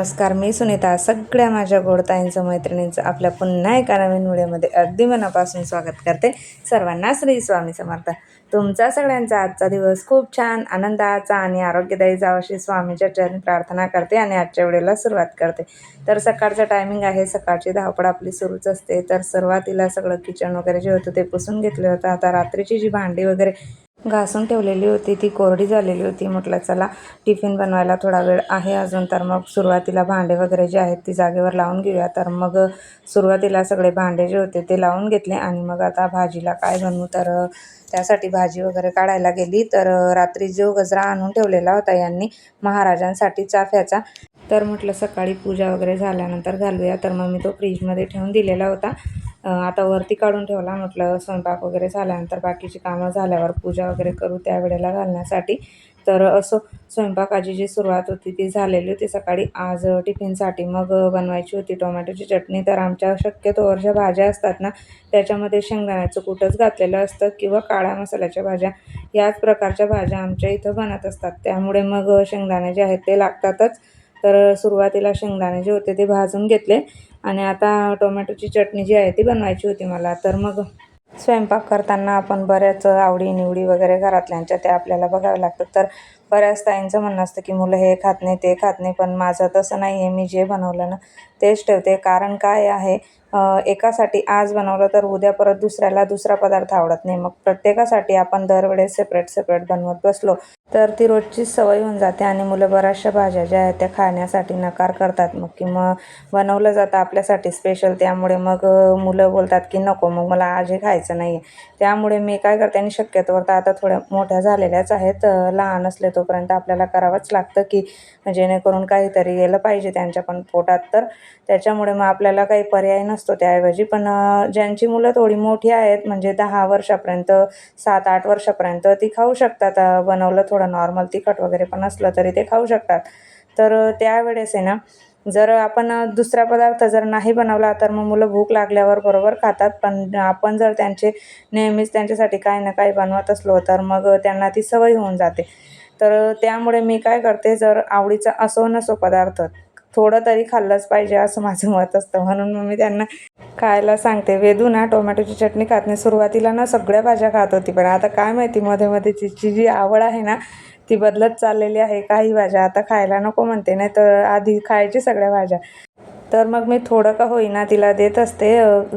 नमस्कार मी सुनीता. सगळ्या माझ्या गोडताईंचं मैत्रिणींचं आपल्या पुन्हा एका नवीन व्हिडिओमध्ये अगदी मनापासून स्वागत करते. सर्वांना श्री स्वामी समर्थ. तुमचा सगळ्यांचा आजचा दिवस खूप छान आनंदाचा आणि आरोग्यदायी जावाशी स्वामीच्या चरणी प्रार्थना करते आणि आजच्या व्हिडिओला सुरुवात करते. तर सकाळचं टायमिंग आहे सकाळची धावपळ आपली सुरूच असते. तर सुरुवातीला सगळं किचन वगैरे जे होतं ते पुसून घेतलं होतं आता रात्रीची जी भांडी वगैरे घासून ठेवलेली होती ती कोरडी झालेली होती. म्हटलं चला टिफिन बनवायला थोडा वेळ आहे अजून तर मग सुरुवातीला भांडे वगैरे जे आहेत ती जागेवर लावून घेऊया. तर मग सुरुवातीला सगळे भांडे जे होते ते लावून घेतले आणि मग आता भाजीला काय बनवू? तर त्यासाठी भाजी वगैरे काढायला गेली. तर रात्री जो गजरा आणून ठेवलेला होता यांनी महाराजांसाठी चाफ्याचा तर म्हटलं सकाळी पूजा वगैरे झाल्यानंतर घालूया. तर मग मी तो फ्रीजमध्ये ठेवून दिलेला होता. आता वरती काढून ठेवला म्हटलं स्वयंपाक वगैरे झाल्यानंतर बाकीची कामं झाल्यावर पूजा वगैरे करू त्यावेळेला घालण्यासाठी. तर असं स्वयंपाकाची जी सुरुवात होती ती झालेली होती सकाळी. आज टिफिनसाठी मग बनवायची होती टोमॅटोची चटणी. तर आमच्या शक्यतोवर ज्या भाज्या असतात ना त्याच्यामध्ये शेंगदाण्याचं कुठंच घातलेलं असतं किंवा काळ्या मसाल्याच्या भाज्या. याच प्रकारच्या भाज्या आमच्या इथं बनत असतात. त्यामुळे मग शेंगदाणे जे आहेत ते लागतातच. तर सुरुवातीला शेंगदाणे जे होते ते भाजून घेतले. आणि आता टोमॅटोची चटणी जी आहे ती बनवायची होती मला. तर मग स्वयंपाक करताना आपण बऱ्याच आवडीनिवडी वगैरे घरातल्यांच्या त्या आपल्याला बघाव्या लागतात. तर बऱ्याच ताईंचं म्हणणं असतं की मुलं हे खात नाही ते खात नाही पण माझं तसं नाही आहे मी जे बनवलं ना तेच ठेवते. कारण काय आहे एकासाठी आज बनवलं तर उद्या परत दुसऱ्याला दुसरा पदार्थ आवडत नाही. मग प्रत्येकासाठी आपण दरवेळेस सेपरेट सेपरेट बनवत बसलो तर ती रोजची सवय होऊन जाते आणि मुलं बऱ्याचशा भाज्या ज्या आहेत त्या खाण्यासाठी नकार करतात. मग की मग बनवलं जातं आपल्यासाठी स्पेशल त्यामुळे मग मुलं बोलतात की नको मग मला आज हे खायचं नाही आहे त्यामुळे मी काय करते आणि शक्यतोवर तर आता थोड्या मोठ्या झालेल्याच आहेत लहान असले तोपर्यंत आपल्याला करावंच लागतं की म्हणजे जेणेकरून काहीतरी गेलं पाहिजे त्यांच्या पण पोटात तर. त्याच्यामुळे मग आपल्याला काही पर्याय नसतो त्याऐवजी पण ज्यांची मुलं थोडी मोठी आहेत म्हणजे दहा वर्षापर्यंत सात आठ वर्षापर्यंत ती खाऊ शकतात. बनवलं थोडं नॉर्मल तिखट वगैरे पण असलं तरी ते खाऊ शकतात. तर त्यावेळेस आहे ना जर आपण दुसरा पदार्थ जर नाही बनवला तर मग मुलं भूक लागल्यावर बरोबर खातात. पण आपण जर त्यांचे नेहमीच त्यांच्यासाठी काही ना काही बनवत असलो तर मग त्यांना ती सवय होऊन जाते. तर त्यामुळे मी काय करते जर आवडीचा असो नसो पदार्थ थोडं तरी खाल्लंच पाहिजे असं माझं मत असतं. म्हणून मग मी त्यांना खायला सांगते वेदू ना टोमॅटोची चटणी खात नाही. सुरुवातीला ना सगळ्या भाज्या खात होती पण आता काय माहिती मध्ये मध्ये तिची जी आवड आहे ना ती बदलत चाललेली आहे. काही भाज्या आता खायला नको म्हणते नाही तर आधी खायची सगळ्या भाज्या. तर मग मी थोडं का होईना तिला देत असते.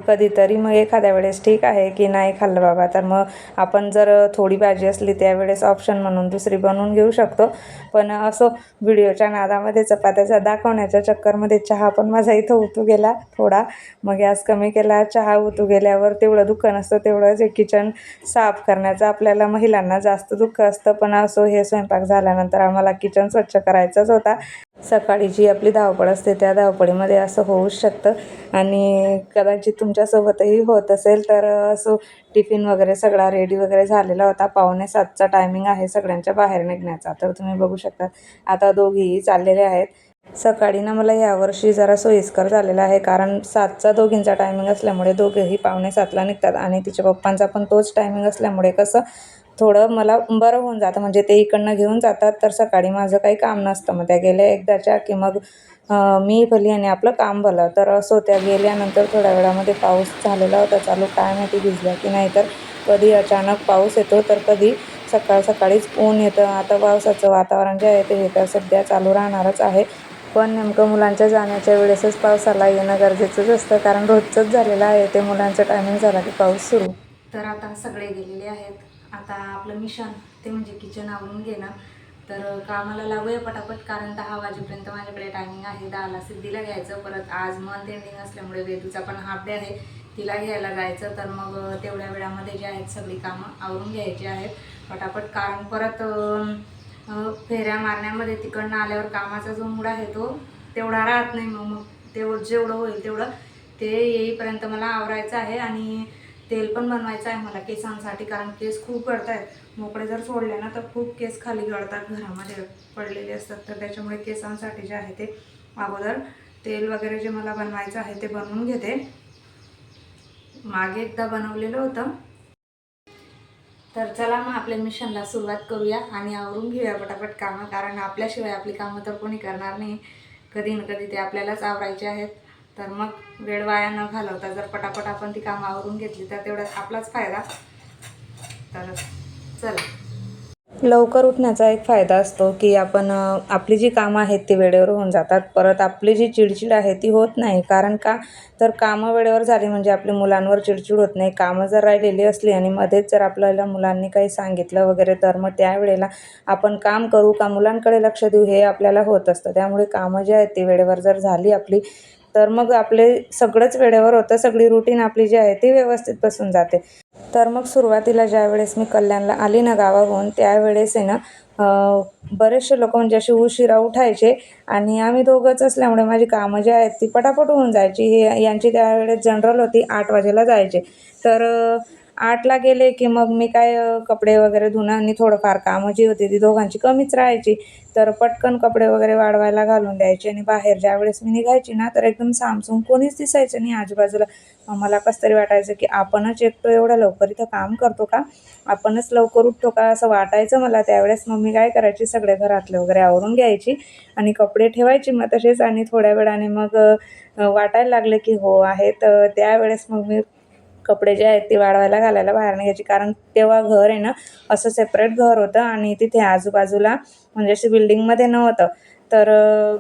कधीतरी मग एखाद्या वेळेस ठीक आहे की नाही खाल्लं बाबा. तर मग आपण जर थोडी भाजी असली त्यावेळेस ऑप्शन म्हणून दुसरी बनवून घेऊ शकतो. पण असं व्हिडिओच्या नादामध्ये चपात्याचा दाखवण्याच्या चक्करमध्ये चहा पण माझा इथं उतू गेला थोडा. मग गॅस कमी केला चहा उतू गेल्यावर तेवढं दुःख नसतं तेवढं जे किचन साफ करण्याचं आपल्याला महिलांना जास्त दुःख असतं. पण असो हे स्वयंपाक झाल्यानंतर आम्हाला किचन स्वच्छ करायचाच होता. सकाळी जी आपली धावपळ असते त्या धावपळीमध्ये असं होऊच शकतं. आणि कदाचित तुमच्यासोबतही होत असेल तर असं टिफिन वगैरे सगळा रेडी वगैरे झालेला होता. पावणे सातचा टायमिंग आहे सगळ्यांच्या बाहेर निघण्याचा तर तुम्ही बघू शकता. आता दोघीही चाललेले आहेत. सकाळी ना मला यावर्षी जरा सोयीस्कर झालेला आहे कारण सातचा दोघींचा टायमिंग असल्यामुळे दोघेही पावणे सातला निघतात आणि तिच्या पप्पांचा पण तोच टायमिंग असल्यामुळे कसं थोडं मला बरं होऊन जातं. म्हणजे ते इकडनं घेऊन जातात तर सकाळी माझं काही काम नसतं. मग त्या गेल्या एकदाच्या की मग मी भली आणि आपलं काम भलं. तर असो त्या गेल्यानंतर थोड्या वेळामध्ये पाऊस झालेला होता. चालू काय माहिती भिजला की नाही. तर कधी अचानक पाऊस येतो तर कधी सकाळ सकाळीच ऊन येतं. आता पावसाचं वातावरण जे आहे ते हे तर सध्या चालू राहणारच आहे. पण नेमकं मुलांच्या जाण्याच्या वेळेसच पावसाला येणं गरजेचंच असतं. कारण रोजचंच झालेलं आहे. ते मुलांचं टायमिंग झाला की पाऊस सुरू. तर आता सगळे गेलेले आहेत. आता आपलं मिशन ते म्हणजे किचन आवरून घेणं. तर कामाला लागूया पटापट कारण दहा वाजेपर्यंत माझ्याकडे टायमिंग आहे. दहाला सिद्धीला घ्यायचं परत आज मंथ एंडिंग असल्यामुळे वेदूचा पण हाफ डे आहे. तिला घ्यायला जायचं तर मग तेवढ्या वेळामध्ये जे आहेत सगळी कामं आवरून घ्यायची आहेत. पटापट कारण परत फेऱ्या मारण्यामध्ये तिकडनं आल्यावर कामाचा जो मूड आहे तो तेवढा राहत नाही. मग मग तेवढं जेवढं होईल तेवढं ते येईपर्यंत मला आवरायचं आहे. आणि तेल पण बनवायचं आहे मला केसांसाठी कारण केस खूप गळत आहेत मोकळे जर सोडले ना तर खूप केस खाली गळतात घरामध्ये पडलेले असतात. तर त्याच्यामुळे केसांसाठी जे आहे ते अगोदर तेल वगैरे जे मला बनवायचं आहे ते बनवून घेते. मागे एकदा बनवलेलं होतं. तर चला मग आपल्या मिशनला सुरुवात करूया आणि आवरून घेऊया पटापट कामं कारण आपल्याशिवाय आपली कामं तर कोणी करणार नाही. कधी ना कधी ते आपल्यालाच आवरायचे आहेत. तर मग वेळ वाया न घालवता जर पटापट आपण ती कामं आवरून घेतली तर तेवढ्यात आपलाच फायदा. तर चला. लवकर उठण्याचा एक फायदा असतो की आपण आपली जी कामं आहेत ती वेळेवर होऊन जातात. परत आपली जी चिडचिड आहे ती होत नाही. कारण का? तर कामं वेळेवर झाली म्हणजे आपल्या मुलांवर चिडचिड होत नाही. कामं जर राहिलेली असली आणि मध्येच जर आपल्याला मुलांनी काही सांगितलं वगैरे तर मग त्यावेळेला आपण काम करू का? मुलांकडे लक्ष देऊ हे आपल्याला होत असतं. त्यामुळे कामं जी आहेत ती वेळेवर जर झाली आपली तर मग आपले सगळंच वेळेवर होतं सगळी रुटीन आपली जी आहे ती व्यवस्थित बसून जाते. तर मग सुरुवातीला ज्या वेळेस मी कल्याणला आली ना गावाहून त्यावेळेस आहे ना बरेचसे लोक म्हणजे असे उशिरा उठायचे आणि आम्ही दोघंच असल्यामुळे माझी कामं जी आहेत ती पटापट होऊन जायची. हे यांची त्यावेळेस जनरल होती आठ वाजेला जायचे. तर आठला गेले की मग मी काय कपडे वगैरे धुणं आणि थोडंफार कामं जी होती ती दोघांची कमीच राहायची. तर पटकन कपडे वगैरे वाढवायला घालून द्यायचे आणि बाहेर ज्या वेळेस मी निघायची ना तर एकदम सामसूम कोणीच दिसायचं नाही आजूबाजूला. मग मला कसं तरी वाटायचं की आपणच एकटो एवढं लवकर इथं काम करतो का? आपणच लवकर उठतो का? असं वाटायचं मला. त्यावेळेस मग मी काय करायची सगळे घरातले वगैरे आवरून घ्यायची आणि कपडे ठेवायची मग तसेच आणि थोड्या वेळाने मग वाटायला लागले की हो आहेत त्यावेळेस मग मी कपडे जे आहेत ते वाळवायला घालायला बाहेर निघायची. कारण तेव्हा घर आहे ना असं सेपरेट घर होतं आणि तिथे आजूबाजूला म्हणजे अशी बिल्डिंगमध्ये नव्हतं. तर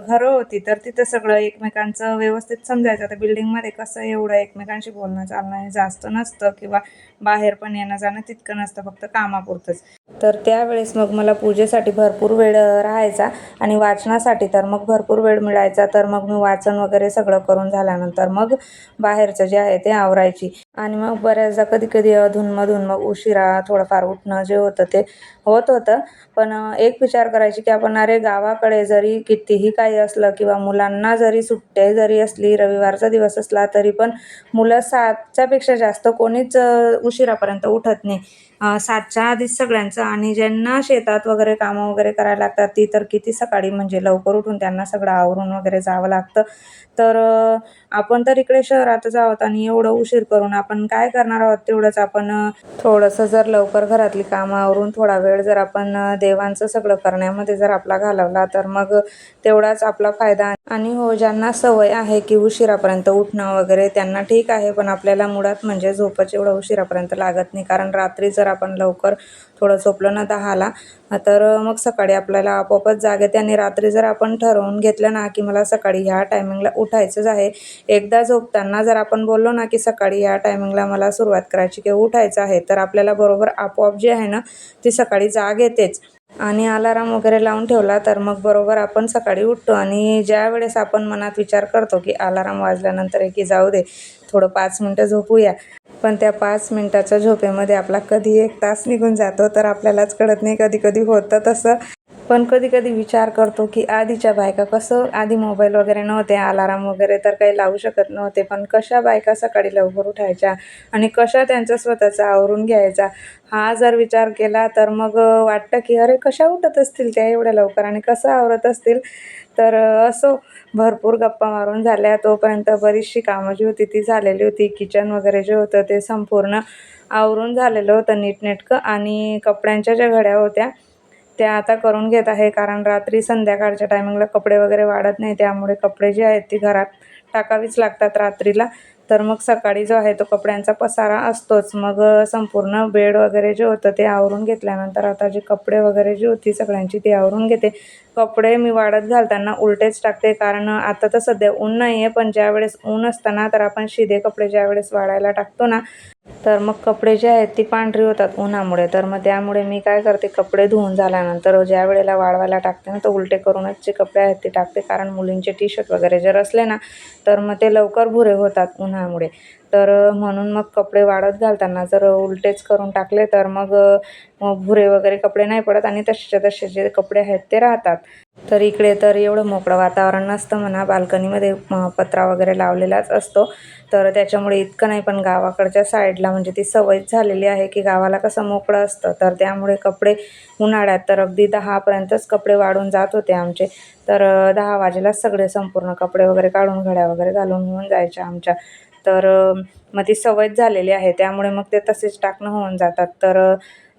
घरं होती. तर तिथं सगळं एकमेकांचं व्यवस्थित समजायचं. तर बिल्डिंगमध्ये कसं एवढं एकमेकांशी बोलणं चालणं हे जास्त नसतं किंवा बाहेर पण येणं जाणं तितकं नसतं. फक्त कामापुरतंच. तर त्यावेळेस मग मला पूजेसाठी भरपूर वेळ राहायचा आणि वाचनासाठी तर मग भरपूर वेळ मिळायचा. तर मग मी वाचन वगैरे सगळं करून झाल्यानंतर मग बाहेरचं जे आहे ते आवरायची. आणि मग बऱ्याचदा कधी कधी अधूनमधून मग उशिरा थोडंफार उठणं जे होतं ते होत होतं. पण एक विचार करायची की आपण अरे गावाकडे जरी कितीही काही असलं किंवा मुलांना जरी सुट्टे जरी असली रविवारचा दिवस असला तरी पण मुलं सातच्यापेक्षा जास्त कोणीच उशिरापर्यंत उठत नाही. सातच्या आधीच सगळ्यांचं आणि ज्यांना शेतात वगैरे कामं वगैरे करायला लागतात ती तर किती सकाळी म्हणजे लवकर उठून त्यांना सगळं आवरून वगैरे जावं लागतं. तर आपण तर इकडे शहरातच आहोत आणि एवढं उशीर करून आपण काय करणार आहोत तेवढंच आपण थोडंसं जर लवकर घरातली कामं आवरून थोडा वेळ जर आपण देवांचं सगळं करण्यामध्ये जर आपला घालवला तर मग तेवढाच आपला फायदा आणि हो ज्यांना सवय आहे की उशिरापर्यंत उठणं वगैरे त्यांना ठीक आहे पण आपल्याला मुळात म्हणजे झोपच एवढं उशिरापर्यंत लागत नाही. कारण रात्री जर आपण लवकर थोडं झोपलो ना दहाला. तर मग सकाळी आपल्याला आपोआपच जाग येते आणि रात्री जर आपण ठरवून घेतलं ना की मला सकाळी ह्या टायमिंगला उठायचंच आहे. एकदा झोपताना जर आपण बोललो ना की सकाळी ह्या टायमिंगला मला सुरुवात करायची किंवा उठायचं आहे तर आपल्याला बरोबर आपोआप जे आहे ना ती सकाळी जाग येतेच. आणि अलाराम वगैरे लावून ठेवला तर मग बरोबर आपण सकाळी उठतो. आणि ज्या वेळेस आपण मनात विचार करतो की अलाराम वाजल्यानंतर की जाऊ दे थोडं पाच मिनटं झोपूया. पण त्या पाच मिनटाच्या झोपेमध्ये आपला कधी एक तास निघून जातो तर आपल्यालाच कळत नाही. कधी कधी होतं तसं. पण कधी कधी विचार करतो की आधीच्या बायका कसं आधी मोबाईल वगैरे नव्हते अलाराम वगैरे तर काही लावू शकत नव्हते पण कशा बायका सकाळी लवकर उठायच्या आणि कशा त्यांचा स्वतःचा आवरून घ्यायचा हा जर विचार केला तर मग वाटतं की अरे कशा उठत असतील त्या एवढ्या लवकर आणि कसं आवरत असतील? तर असो भरपूर गप्पा मारून झाल्या. तोपर्यंत बरीचशी कामं जी होती ती झालेली होती. किचन वगैरे जे होतं ते संपूर्ण आवरून झालेलं होतं नीटनेटकं. आणि कपड्यांच्या ज्या घड्या होत्या त्या आता करून घेत आहे. कारण रात्री संध्याकाळच्या टायमिंगला कपडे वगैरे वाढत नाही. त्यामुळे कपडे जे आहेत ती घरात टाकावीच लागतात रात्रीला. तर मग सकाळी जो आहे तो कपड्यांचा पसारा असतोच. मग संपूर्ण बेड वगैरे जे होतं ते आवरून घेतल्यानंतर आता जे कपडे वगैरे जी होती सगळ्यांची ती आवरून घेते. कपडे मी वाढत घालताना उलटेच टाकते कारण आता तर सध्या ऊन नाही आहे पण ज्यावेळेस ऊन असताना तर आपण शिदे कपडे ज्यावेळेस वाळायला टाकतो ना तर मग कपडे जे आहेत ती पांढरी होतात उन्हामुळे. तर मग त्यामुळे मी काय करते कपडे धुवून झाल्यानंतर ज्या वेळेला वाळवायला टाकते ना तर उलटे करूनच जे कपडे आहेत ते टाकते. कारण मुलींचे टी शर्ट वगैरे जर असले ना तर मग ते लवकर भुरे होतात उन्हामुळे. तर म्हणून मग कपडे वाळत घालताना जर उलटेच करून टाकले तर मग मग भुरे वगैरे कपडे नाही पडत आणि तसेच्या तसे जे कपडे आहेत ते राहतात. तर इकडे तर एवढं मोकळं वातावरण नसतं म्हणा. बाल्कनीमध्ये पत्रा वगैरे लावलेलाच असतो. तर त्याच्यामुळे इतकं नाही पण गावाकडच्या साईडला म्हणजे ती सवयच झालेली आहे की गावाला कसं मोकळं असतं. तर त्यामुळे कपडे उन्हाळ्यात तर अगदी दहापर्यंतच कपडे वाढून जात होते आमचे. तर दहा वाजेलाच सगळे संपूर्ण कपडे वगैरे काढून घड्या वगैरे घालून होऊन जायच्या आमच्या. तर मग ती सवयच झालेली आहे. त्यामुळे मग ते तसेच टाकणं होऊन जातात. तर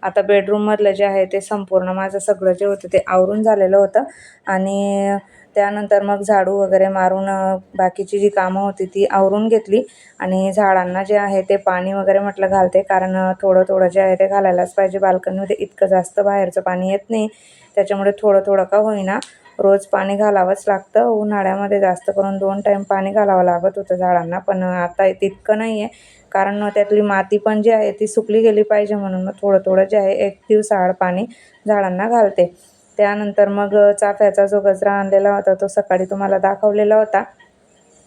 आता बेडरूममधलं जे आहे ते संपूर्ण माझं सगळं जे होतं ते आवरून झालेलं होतं. आणि त्यानंतर मग झाडू वगैरे मारून बाकीची जी कामं होती ती आवरून घेतली. आणि झाडांना जे आहे ते पाणी वगैरे म्हटलं घालते. कारण थोडं थोडं जे आहे ते घालायलाच पाहिजे. बाल्कनीमध्ये इतकं जास्त बाहेरचं पाणी येत नाही. त्याच्यामुळे थोडं थोडं का होईना. रोज पाणी घालावंच लागतं. उन्हाळ्यामध्ये जास्त करून दोन टाईम पाणी घालावं लागत होतं झाडांना. पण आता तितकं नाही आहे कारण त्यातली माती पण जी आहे ती सुकली गेली पाहिजे म्हणून मग थोडं थोडं जे आहे एक दिवसाआड पाणी झाडांना घालते. त्यानंतर मग चाफ्याचा जो गजरा आणलेला होता तो सकाळी तुम्हाला दाखवलेला होता.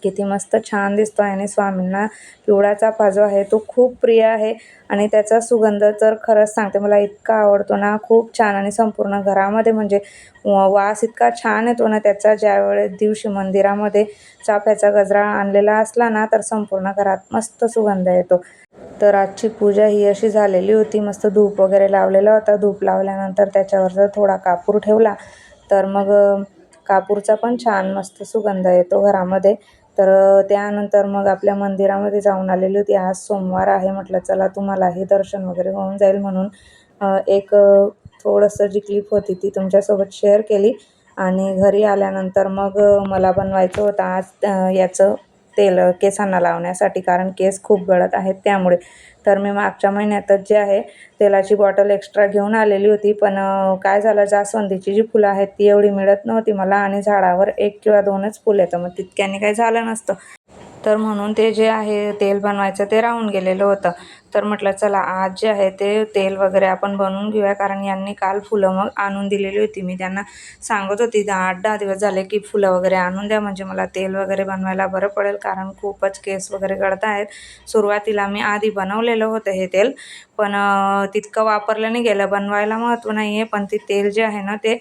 किती मस्त छान दिसतो आहे. आणि स्वामींना पिवळाचा पाजो जो आहे. तो खूप प्रिय आहे. आणि त्याचा सुगंध तर खरंच सांगते मला इतका आवडतो ना. खूप छान आणि संपूर्ण घरामध्ये म्हणजे व- वास इतका छान येतो ना. त्याचा ज्यावेळेस दिवशी मंदिरामध्ये चाफ्याचा गजरा आणलेला असला ना तर संपूर्ण घरात मस्त सुगंध येतो. तर आजची पूजा ही अशी झालेली होती. मस्त धूप वगैरे लावलेला होता. धूप लावल्यानंतर त्याच्यावर जर थोडा कापूर ठेवला तर मग कापूरचा पण छान मस्त सुगंध येतो घरामध्ये. तर त्यानंतर मग आपल्या मंदिरामध्ये जाऊन आलेली होती. आज सोमवार आहे म्हटलं चला तुम्हालाही दर्शन वगैरे होऊन जाईल म्हणून. एक थोडंसं जी क्लिप होती ती तुमच्यासोबत शेअर केली. आणि घरी आल्यानंतर मग मला बनवायचं होतं. आज याचं तेल केसांना लावण्यासाठी कारण केस खूप गळत आहेत त्यामुळे. तर मी मागच्या महिन्यातच जे आहे तेलाची बॉटल एक्स्ट्रा घेऊन आलेली होती. पण काय झालं जास्वंदीची जी फुलं आहेत ती एवढी मिळत नव्हती मला आणि झाडावर एक किंवा दोनच फुलं. येतं मग तितक्याने काही झालं नसतं. तर म्हणून ते जे आहे तेल बनवायचं ते राहून गेलेलं होतं. तर म्हटलं चला आज जे आहे ते तेल वगैरे आपण बनवून घेऊया. कारण यांनी काल फुलं मग आणून दिलेली होती. मी त्यांना सांगत होती दहा आठ दहा दिवस झाले की फुलं वगैरे आणून द्या. म्हणजे मला तेल वगैरे बनवायला बरं पडेल कारण खूपच केस वगैरे गळत आहेत सुरुवातीला मी आधी बनवलेलं होतं हे तेल पण तितकं वापरलं नाही गेलं. बनवायला महत्त्व नाही आहे पण ते तेल जे आहे ना ते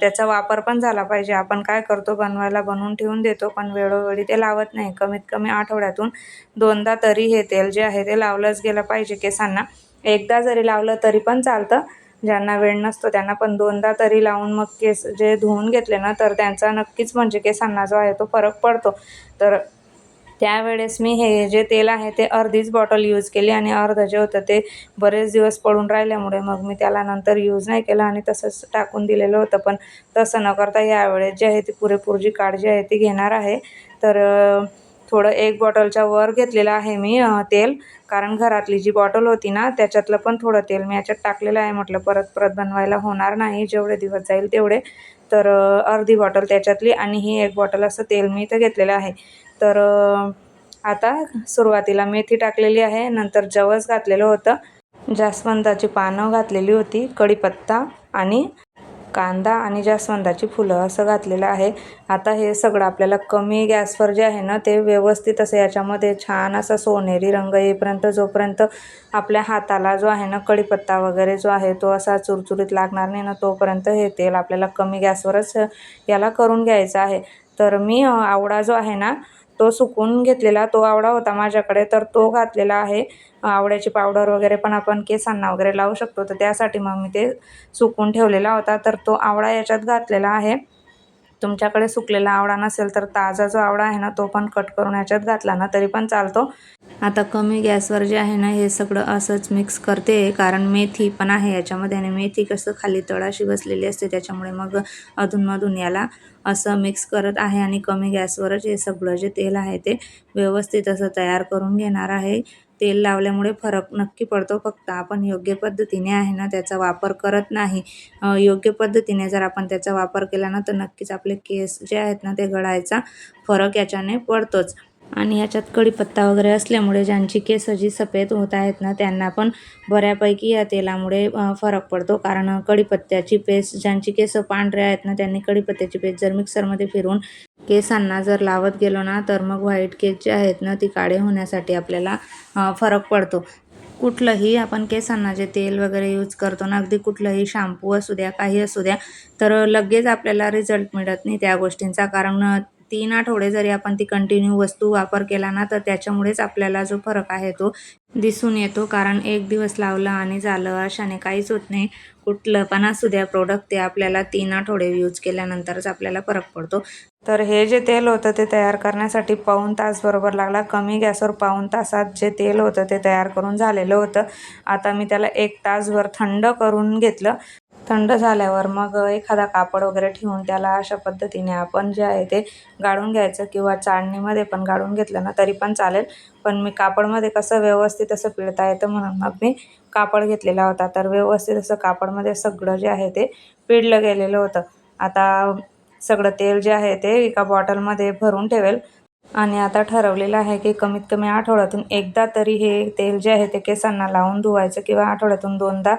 त्याचा वापर पण झाला पाहिजे. आपण काय करतो बनवायला बनवून ठेवून देतो पण वेळोवेळी ते लावत नाही. कमीत कमी आठवड्यातून दोनदा तरी हे तेल जे आहे ते लावलंच गेलं पाहिजे केसांना. एकदा जरी लावलं तरी पण चालतं. ज्यांना वेळ नसतो त्यांना पण दोनदा तरी लावून मग केस जे धुवून घेतले ना तर त्यांचा नक्कीच म्हणजे केसांना जो आहे तो फरक पडतो. तर त्यावेळेस मी हे जे तेल आहे ते अर्धीच बॉटल यूज केली आणि अर्धं जे होतं ते बरेच दिवस पडून राहिल्यामुळे मग मी त्याला नंतर यूज नाही केलं आणि तसंच टाकून दिलेलं होतं. पण तसं न करता यावेळेस जे आहे ती पुरेपूर जी काळजी आहे ती घेणार आहे. तर थोडं एक बॉटलच्या वर घेतलेलं आहे मी तेल. कारण घरातली जी बॉटल होती ना त्याच्यातलं पण थोडं तेल मी याच्यात टाकलेलं आहे. म्हटलं परत परत बनवायला होणार नाही. जेवढे दिवस जाईल तेवढे. तर अर्धी बॉटल त्याच्यातली आणि ही एक बॉटल असं तेल मी इथं घेतलेलं आहे. तर आता सुरुवातीला मेथी टाकलेली आहे. नंतर जवस घातलेलं होतं. जास्वंदाची पानं घातलेली होती. कढीपत्ता आणि कांदा आणि जास्वंदाची फुलं असं घातलेलं आहे. आता हे सगळं आपल्याला कमी गॅसवर जे आहे ना ते व्यवस्थित असं याच्यामध्ये छान असा सोनेरी रंग येईपर्यंत जोपर्यंत आपल्या हाताला जो आहे ना कढीपत्ता वगैरे जो आहे तो असा चुरचुरीत लागणार नाही ना तोपर्यंत हे तेल आपल्याला कमी गॅसवरच याला करून घ्यायचं आहे. तर मी आवडा जो आहे ना तो सुकून घेतलेला तो आवळा होता माझ्याकडे तर तो घातलेला आहे. आवळ्याची पावडर वगैरे पण आपण केसांना वगैरे लावू शकतो तर त्यासाठी मग मी ते सुकून ठेवलेला होता. तर तो आवळा याच्यात घातलेला आहे. तुमच्याकडे सुकलेला आवळा नसेल तर ताजा जो आवळा आहे ना तो पण कट करून याच्यात घातला ना तरी पण चालतो. आता कमी गॅसवर जे आहे ना हे सगळं असंच मिक्स करते. कारण मेथी पण आहे याच्यामध्ये आणि मेथी कसं खाली तळाशी बसलेली असते त्याच्यामुळे मग अधूनमधून याला असं मिक्स करत आहे आणि कमी गॅसवरच हे सगळं जे तेल आहे ते व्यवस्थित असं तयार करून घेणार आहे. तेल लावल्यामुळे फरक नक्की पडतो. फक्त आपण योग्य पद्धतीने आहे ना त्याचा वापर करत नाही. योग्य पद्धतीने जर आपण त्याचा वापर केला ना तर नक्कीच आपले केस जे आहेत ना ते गळायचा फरक याच्याने पडतोच. आणि ह्याच्यात कढीपत्ता वगैरे असल्यामुळे ज्यांची केस जी सफेद होत आहेत ना त्यांना पण बऱ्यापैकी या तेलामुळे फरक पडतो. कारण कढीपत्त्याची पेस्ट ज्यांची केस पांढरे आहेत ना त्यांनी कढीपत्त्याची पेस्ट जर मिक्सरमध्ये फिरून केसांना जर लावत गेलो ना तर मग व्हाईट केस जे आहेत ना ती काळे होण्यासाठी आपल्याला फरक पडतो. कुठलंही आपण केसांना जे तेल वगैरे यूज करतो ना अगदी कुठलंही शॅम्पू असू द्या काही असू द्या तर लगेच आपल्याला रिझल्ट मिळत नाही त्या गोष्टींचा. कारण तीन आठवडे जरी आपण ती कंटिन्यू वस्तू वापर केला ना तर त्याच्यामुळेच आपल्याला जो फरक आहे तो दिसून येतो. कारण एक दिवस लावलं आणि झालं अशाने काहीच होत नाही. कुठलं पण असू द्या प्रोडक्ट ते आपल्याला तीन आठवडे यूज केल्यानंतरच आपल्याला फरक पडतो. तर हे जे तेल होतं ते तयार करण्यासाठी पाऊण तास बरोबर लागला. कमी गॅसवर पाऊण तासात जे तेल होतं ते तयार करून झालेलं होतं. आता मी त्याला एक तासभर थंड करून घेतलं. थंड झाल्यावर मग एखादा कापड वगैरे ठेवून त्याला अशा पद्धतीने आपण जे आहे ते गाळून घ्यायचं किंवा चाळणीमध्ये पण गाळून घेतलं ना तरी पण चालेल. पण मी कापडमध्ये कसं व्यवस्थित असं पिळता येतं म्हणून मग मी कापड घेतलेला होता. तर व्यवस्थित असं कापडमध्ये सगळं जे आहे ते पिळलं गेलेलं होतं. आता सगळं तेल जे आहे ते एका बॉटलमध्ये भरून ठेवेल. आणि आता ठरवलेलं आहे की कमीत कमी आठवड्यातून एकदा तरी हे तेल जे आहे ते केसांना लावून धुवायचं किंवा आठवड्यातून दोनदा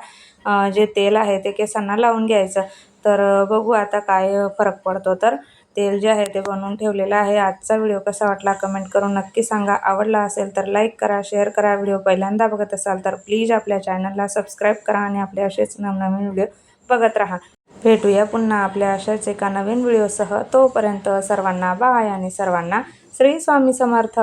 जे तेल आहे ते केसांना लावून घ्यायचं. तर बघू आता काय फरक पडतो. तर तेल जे आहे ते बनवून ठेवलेलं आहे. आजचा व्हिडिओ कसा वाटला कमेंट करून नक्की सांगा. आवडला असेल तर लाईक करा शेअर करा. व्हिडिओ पहिल्यांदा बघत असाल तर प्लीज आपल्या चॅनलला सबस्क्राईब करा आणि आपले असेच नवनवीन व्हिडिओ बघत राहा. भेटूया पुन्हा आपल्या अशाच एका नवीन व्हिडिओसह. तोपर्यंत सर्वांना बाय आणि सर्वांना श्री स्वामी समर्थ.